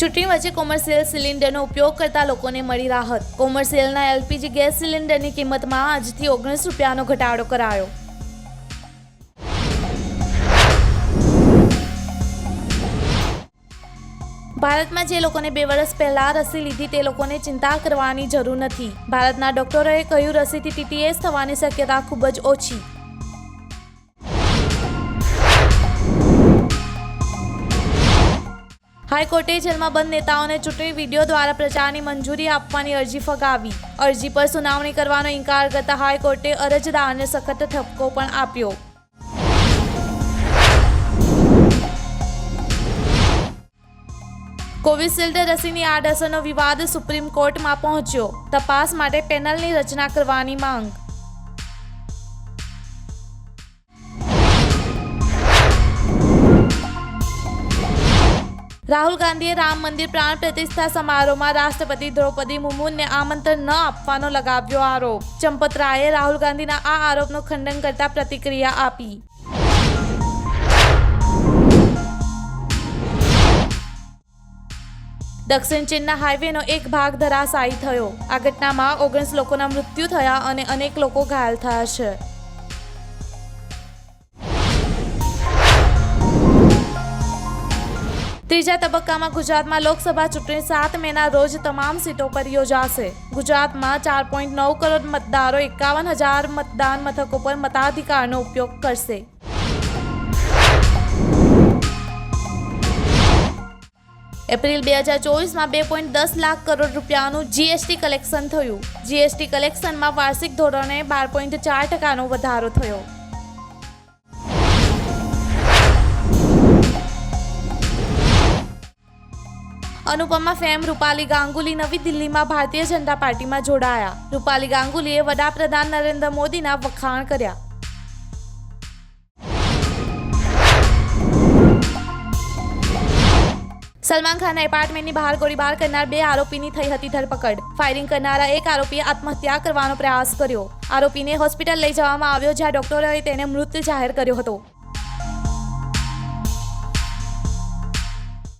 ચૂંટણી વચ્ચે કોમર્શિયલ સિલિન્ડરનો ઉપયોગ કરતા લોકોને મળી રાહત. કોમર્શિયલના એલપીજી ગેસ સિલિન્ડરની કિંમતમાં આજથી ઓગણીસ રૂપિયાનો ઘટાડો કરાયો. ભારતમાં જે લોકોને બે વર્ષ પહેલા રસી લીધી તે લોકોને ચિંતા કરવાની જરૂર નથી. ભારતના ડોક્ટરોએ કહ્યું, રસીથી ટીટીએસ થવાની શક્યતા ખૂબ જ ઓછી. હાઈકોર્ટે જેલમાં બંધ નેતાઓને ચૂંટણી વીડિયો દ્વારા પ્રચારની મંજૂરી આપવાની અરજી ફગાવી. અરજી પર સુનાવણી કરવાનો ઇનકાર કરતા હાઈકોર્ટે અરજદારને સખત ઠપકો પણ આપ્યો. કોવિશિલ્ડ રસીની આડઅસરનો વિવાદ સુપ્રીમ કોર્ટમાં પહોંચ્યો. તપાસ માટે પેનલની રચના કરવાની માંગ. રાહુલ ગાંધીએ રામ મંદિર પ્રાણ પ્રતિષ્ઠા સમારોહમાં રાષ્ટ્રપતિ દ્રૌપદી મુર્મુને આમંત્રણ ન આપવાનો લગાવ્યો આરોપ. ચંપત રાયે રાહુલ ગાંધીના આ આરોપનું ખંડન કરતા પ્રતિક્રિયા આપી. દક્ષિણ ચીનના હાઈવેનો એક ભાગ ધરાશાયી થયો. આ ઘટનામાં ઓગણીસ લોકોના મૃત્યુ થયા અને અનેક લોકો ઘાયલ થયા છે. ત્રીજા તબક્કામાં ગુજરાતમાં લોકસભા ચૂંટણી સાત મેના રોજ તમામ સીટો પર યોજાશે. ગુજરાતમાં ચાર પોઈન્ટ નવ કરોડ મતદારો એકાવન હજાર મતદાન મથકો પર મતાધિકારનો ઉપયોગ કરશે. એપ્રિલ બે હજાર ચોવીસમાં બે પોઈન્ટ દસ લાખ કરોડ રૂપિયાનું જીએસટી કલેક્શન થયું. જીએસટી કલેક્શનમાં વાર્ષિક ધોરણે બાર પોઈન્ટ ચાર ટકાનો વધારો થયો. અનુપમા ફેમ, રૂપાલી ગાંગુલી નવી દિલ્હીમાં ભારતીય જનતા પાર્ટીમાં જોડાયા. રૂપાલી ગાંગુલીએ વડાપ્રધાન નરેન્દ્ર મોદીના વખાણ કર્યા. સલમાન ખાનના એપાર્ટમેન્ટની બહાર ગોળીબાર કરનાર બે આરોપીની થઈ હતી ધરપકડ. ફાયરિંગ કરનારા એક આરોપીએ આત્મહત્યા કરવાનો પ્રયાસ કર્યો. આરોપીને હોસ્પિટલ લઈ જવામાં આવ્યો, જ્યાં ડોક્ટરોએ તેને મૃત જાહેર કર્યો હતો.